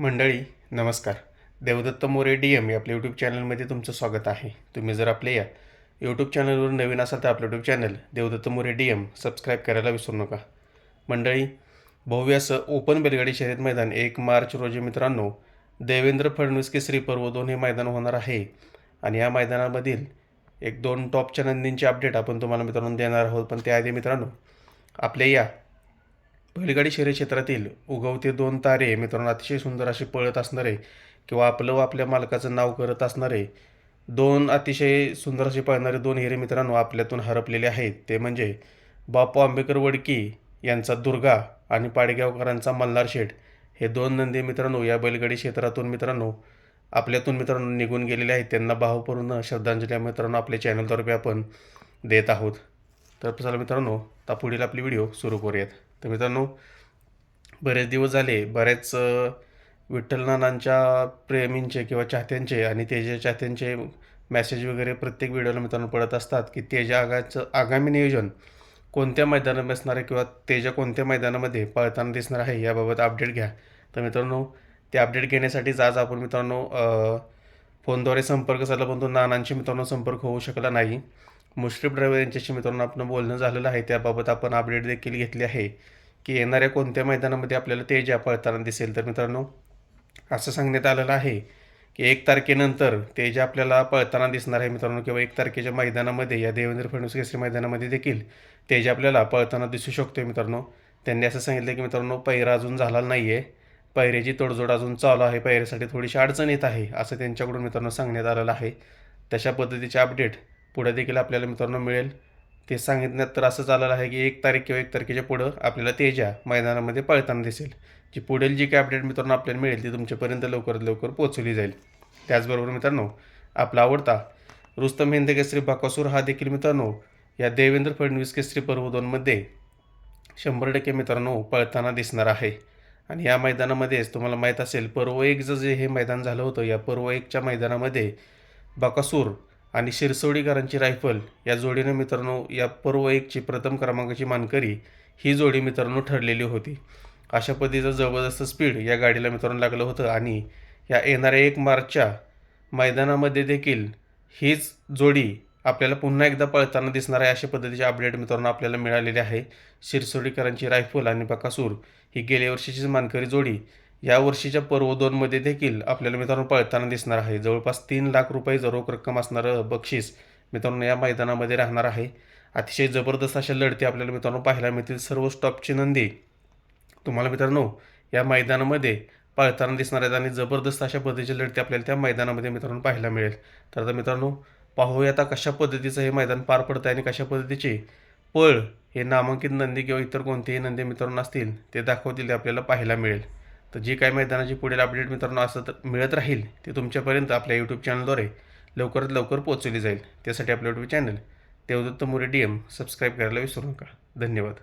मंडळी नमस्कार. Devdatt More D M या आपल्या यूट्यूब चॅनलमध्ये तुमचं स्वागत आहे. तुम्ही जर आपल्या या यूट्यूब चॅनलवर नवीन असाल तर आपलं YouTube channel Devdatta More D M subscribe करायला विसरू नका. मंडळी भव्य असं ओपन बैलगाडी शर्यत मैदान एक मार्च रोजी मित्रांनो देवेंद्र फडणवीस केसरी पर्व दोन हे मैदान होणार आहे. आणि या मैदानामधील एक दोन टॉपच्या नंदींचे अपडेट आपण तुम्हाला मित्रांनो देणार आहोत. पण त्याआधी मित्रांनो आपल्या या बैलगाडी शहरी क्षेत्रातील उगवते दोन तारे मित्रांनो अतिशय सुंदर असे पळत असणारे किंवा आपलं व आपल्या मालकाचं नाव करत असणारे दोन अतिशय सुंदर असे पळणारे दोन हिरे मित्रांनो आपल्यातून हरपलेले आहेत. ते म्हणजे बापू आंबेकर वडकी यांचा दुर्गा आणि पाडगावकरांचा मल्हार शेठ. हे दोन नंदी मित्रांनो या बैलगाडी क्षेत्रातून मित्रांनो आपल्यातून मित्रांनो निघून गेलेले आहेत. त्यांना भावपूर्ण श्रद्धांजली मित्रांनो आपल्या चॅनलद्वारे आपण देत आहोत. तर चला मित्रांनो आता पुढील आपली व्हिडिओ सुरू करूयात. तर मित्रांनो बरेच दिवस झाले बऱ्याच विठ्ठलनानांच्या विठ्ठल नानांच्या प्रेमींचे किंवा चाहत्यांचे आणि तेजे चाहत्यांचे मॅसेज वगैरे प्रत्येक व्हिडिओला मित्रांनो पडत असतात की तेजा आगाचं आगामी नियोजन कोणत्या मैदानात बसणार आहे किंवा तेजा कोणत्या मैदानामध्ये पळताना दिसणार आहे याबाबत अपडेट घ्या. तर मित्रांनो ते अपडेट घेण्यासाठीच आज आपण मित्रांनो फोनद्वारे संपर्क साधला पण तो नानांशी मित्रांनो संपर्क होऊ शकला नाही. मुश्रीफ ड्रायव्हर यांच्याशी मित्रांनो आपण बोलणं झालेलं आहे. त्याबाबत आपण अपडेट देखील घेतली आहे की येणाऱ्या कोणत्या मैदानामध्ये आपल्याला तेजा पळताना दिसेल. तर मित्रांनो असं सांगण्यात आलेलं आहे की एक तारखेनंतर तेजा आपल्याला पळताना दिसणार आहे मित्रांनो किंवा एक तारखेच्या मैदानामध्ये या देवेंद्र फडणवीस केसरी मैदानामध्ये देखील तेजा आपल्याला पळताना दिसू शकतो मित्रांनो. त्यांनी असं सांगितलं की मित्रांनो पैरा अजून झाला नाही आहे पैऱ्याची तोडजोड अजून चालू आहे. पैऱ्यासाठी थोडीशी अडचण येत आहे असं त्यांच्याकडून मित्रांनो सांगण्यात आलेलं आहे. तशा पद्धतीचे अपडेट पुढे देखील आपल्याला मित्रांनो मिळेल. ते सांगितण्यात तर असं झालेलं आहे की एक तारीख किंवा एक तारखेच्या पुढं आपल्याला तेजा मैदानामध्ये पळताना दिसेल. जी पुढील जी काही अपडेट मित्रांनो आपल्याला मिळेल ती तुमच्यापर्यंत लवकरात लवकर पोहोचवली जाईल. त्याचबरोबर मित्रांनो आपला आवडता रुस्तम हिंद केसरी बाकासूर हा देखील मित्रांनो या देवेंद्र फडणवीस केसरी पर्व दोनमध्ये शंभर टक्के मित्रांनो पळताना दिसणार आहे. आणि या मैदानामध्येच तुम्हाला माहीत असेल पर्व एकचं जे हे मैदान झालं होतं या पर्व एकच्या मैदानामध्ये बकासूर आणि शिरसोडीकरांची रायफल. या जोडीनं मित्रांनो या पर्व एकची प्रथम क्रमांकाची मानकरी ही जोडी मित्रांनो ठरलेली होती. अशा पद्धतीचं जबरदस्त स्पीड या गाडीला मित्रांनो लागलं होतं आणि या येणाऱ्या एक मार्चच्या मैदानामध्ये देखील हीच जोडी आपल्याला पुन्हा एकदा पळताना दिसणार आहे अशा पद्धतीचे अपडेट मित्रांनो आपल्याला मिळालेले आहे. शिरसोडीकरांची रायफल आणि बकासूर ही गेल्या वर्षीचीच मानकरी जोडी या वर्षीच्या पर्व दोनमध्ये देखील आपल्याला मित्रांनो पळताना दिसणार आहे. जवळपास तीन लाख रुपये रोख रक्कम असणारं बक्षीस मित्रांनो या मैदानामध्ये राहणार आहे. अतिशय जबरदस्त अशा लढती आपल्याला मित्रांनो पाहायला मिळतील. सर्व स्टॉपची नंदी तुम्हाला मित्रांनो या मैदानामध्ये पळताना दिसणार आहेत आणि जबरदस्त अशा पद्धतीची लढती आपल्याला त्या मैदानामध्ये मित्रांनो पाहायला मिळेल. तर आता मित्रांनो पाहूया आता कशा पद्धतीचं हे मैदान पार पडतं आहे आणि कशा पद्धतीचे पळ हे नामांकित नंदी किंवा इतर कोणतेही नंदी मित्रांनो असतील ते दाखवतील ते आपल्याला पाहायला मिळेल. तर जी काही मैदानाची पुढील अपडेट मित्रांनो असं तर मिळत राहील ते तुमच्यापर्यंत आपल्या यूट्यूब चॅनलद्वारे लवकरात लवकर पोहोचवली जाईल. त्यासाठी आपलं YouTube channel Devdatta More D M subscribe करायला विसरू नका. धन्यवाद.